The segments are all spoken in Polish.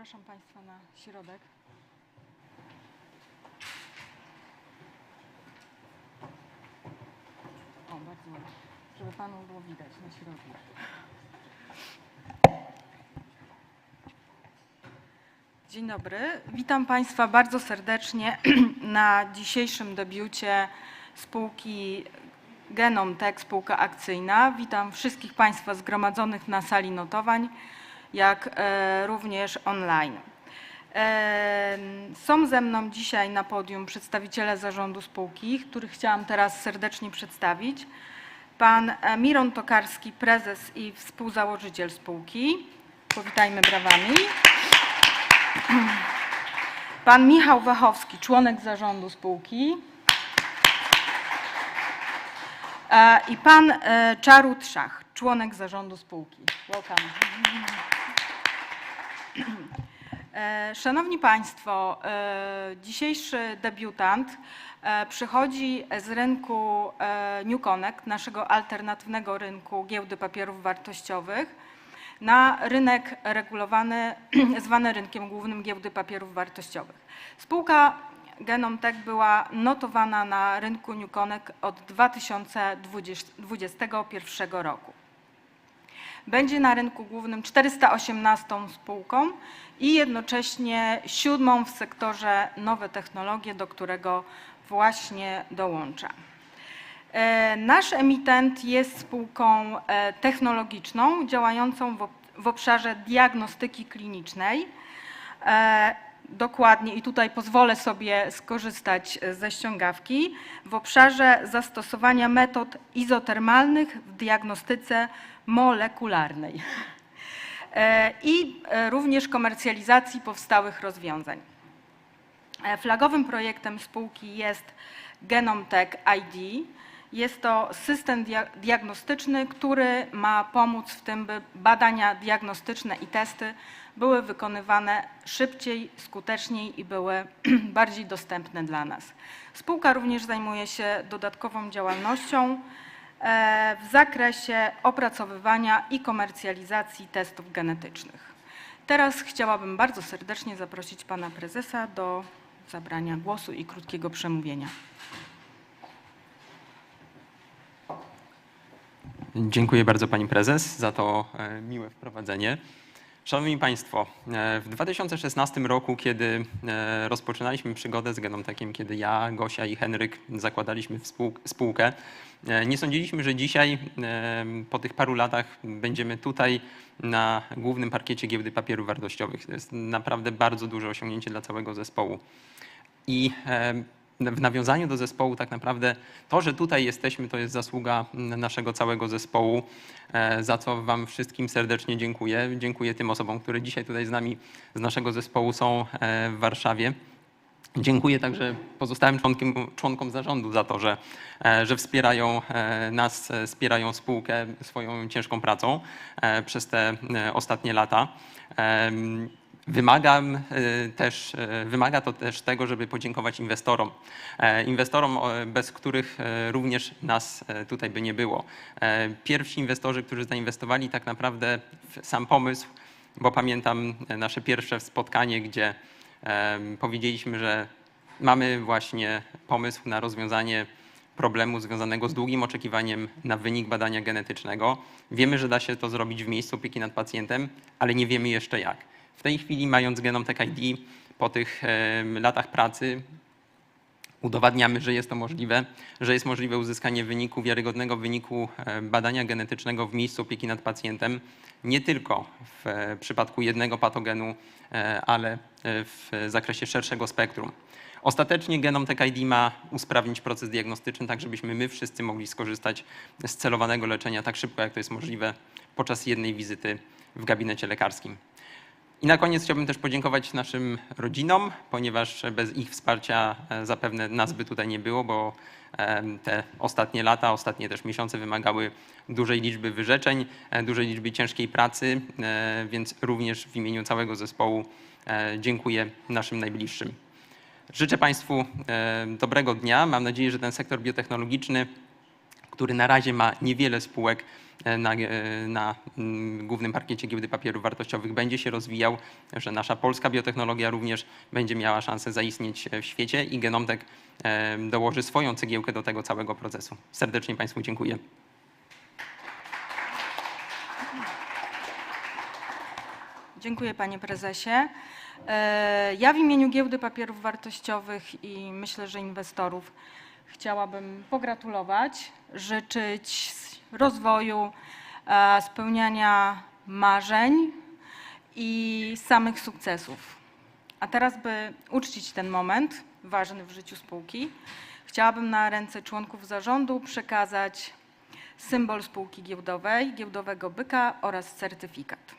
Zapraszam Państwa na środek. O, bardzo. Żeby Panu było widać na środku. Dzień dobry. Witam Państwa bardzo serdecznie na dzisiejszym debiucie spółki Genom Tech, spółka akcyjna. Witam wszystkich Państwa zgromadzonych na sali notowań, jak e, również online. E, Są ze mną dzisiaj na podium przedstawiciele zarządu spółki, których chciałam teraz serdecznie przedstawić. Pan Miron Tokarski, prezes i współzałożyciel spółki. Powitajmy brawami. Pan Michał Wachowski, członek zarządu spółki. E, I pan Czarut Szach, członek zarządu spółki. Welcome. E, Szanowni Państwo, e, dzisiejszy debiutant e, przychodzi z rynku New Connect, naszego alternatywnego rynku giełdy papierów wartościowych, na rynek regulowany, zwany rynkiem głównym giełdy papierów wartościowych. Spółka Genom Tech była notowana na rynku New Connect od 2021 roku. Będzie na rynku głównym 418 spółką i jednocześnie siódmą w sektorze nowe technologie, do którego właśnie dołącza. E, Nasz emitent jest spółką e, technologiczną działającą w ob- w obszarze diagnostyki klinicznej. Dokładnie, i tutaj pozwolę sobie skorzystać e, ze ściągawki, w obszarze zastosowania metod izotermalnych w diagnostyce molekularnej E, i e, również komercjalizacji powstałych rozwiązań. Flagowym projektem spółki jest Genom Tech ID. Jest to system dia- diagnostyczny, który ma pomóc w tym, by badania diagnostyczne i testy były wykonywane szybciej, skuteczniej i były bardziej dostępne dla nas. Spółka również zajmuje się dodatkową działalnością e, w zakresie opracowywania i komercjalizacji testów genetycznych. Teraz chciałabym bardzo serdecznie zaprosić pana prezesa do zabrania głosu i krótkiego przemówienia. Dziękuję bardzo Pani Prezes za to e, miłe wprowadzenie. Szanowni Państwo, e, w 2016 roku, kiedy e, rozpoczynaliśmy przygodę z Genomtekiem, kiedy ja, Gosia i Henryk zakładaliśmy spółkę, nie sądziliśmy, że dzisiaj, po tych paru latach, będziemy tutaj na głównym parkiecie giełdy papierów wartościowych. To jest naprawdę bardzo duże osiągnięcie dla całego zespołu. I w nawiązaniu do zespołu tak naprawdę to, że tutaj jesteśmy, to jest zasługa mm, naszego całego zespołu, e, za co Wam wszystkim serdecznie dziękuję. Dziękuję tym osobom, które dzisiaj tutaj z nami z naszego zespołu są e, w Warszawie. Dziękuję także pozostałym członkom, członkom zarządu za to, że, e, że wspierają nas, wspierają spółkę swoją ciężką pracą przez te ostatnie lata. Wymagam e, też, e, wymaga to też tego, żeby podziękować inwestorom. E, Inwestorom, bez których również nas tutaj by nie było. Pierwsi inwestorzy, którzy zainwestowali tak naprawdę w sam pomysł, bo pamiętam nasze pierwsze spotkanie, gdzie powiedzieliśmy, że mamy właśnie pomysł na rozwiązanie problemu związanego z długim oczekiwaniem na wynik badania genetycznego. Wiemy, że da się to zrobić w miejscu opieki nad pacjentem, ale nie wiemy jeszcze jak. W tej chwili, mając Genom Tech ID, po tych latach pracy, udowadniamy, że jest to możliwe, że jest możliwe uzyskanie wyniku, wiarygodnego wyniku badania genetycznego w miejscu opieki nad pacjentem, nie tylko w e, przypadku jednego patogenu, e, ale e, w zakresie szerszego spektrum. Ostatecznie Genom Tech ID ma usprawnić proces diagnostyczny, tak żebyśmy my wszyscy mogli skorzystać z celowanego leczenia tak szybko, jak to jest możliwe podczas jednej wizyty w gabinecie lekarskim. I na koniec chciałbym też podziękować naszym rodzinom, ponieważ bez ich wsparcia e, zapewne nas by tutaj nie było, bo em, te ostatnie lata, ostatnie też miesiące wymagały dużej liczby wyrzeczeń, e, dużej liczby ciężkiej pracy, e, więc również w imieniu całego zespołu e, dziękuję naszym najbliższym. Życzę Państwu e, dobrego dnia. Mam nadzieję, że ten sektor biotechnologiczny który na razie ma niewiele spółek e, na, e, na mm, głównym parkiecie giełdy papierów wartościowych, będzie się rozwijał, że nasza polska biotechnologia również będzie miała szansę zaistnieć e, w świecie i Genomtek e, dołoży swoją cegiełkę do tego całego procesu. Serdecznie Państwu dziękuję. Dziękuję panie prezesie. E, Ja w imieniu Giełdy Papierów Wartościowych i myślę, że inwestorów chciałabym pogratulować, życzyć rozwoju, e, spełniania marzeń i samych sukcesów. A teraz, by uczcić ten moment ważny w życiu spółki, chciałabym na ręce członków zarządu przekazać symbol spółki giełdowej, giełdowego byka oraz certyfikat.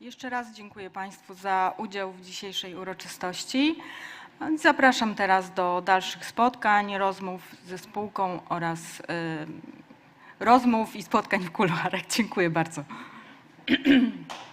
Jeszcze raz dziękuję Państwu za udział w dzisiejszej uroczystości. Zapraszam teraz do dalszych spotkań, rozmów ze spółką oraz y, rozmów i spotkań w kuluarach. Dziękuję bardzo.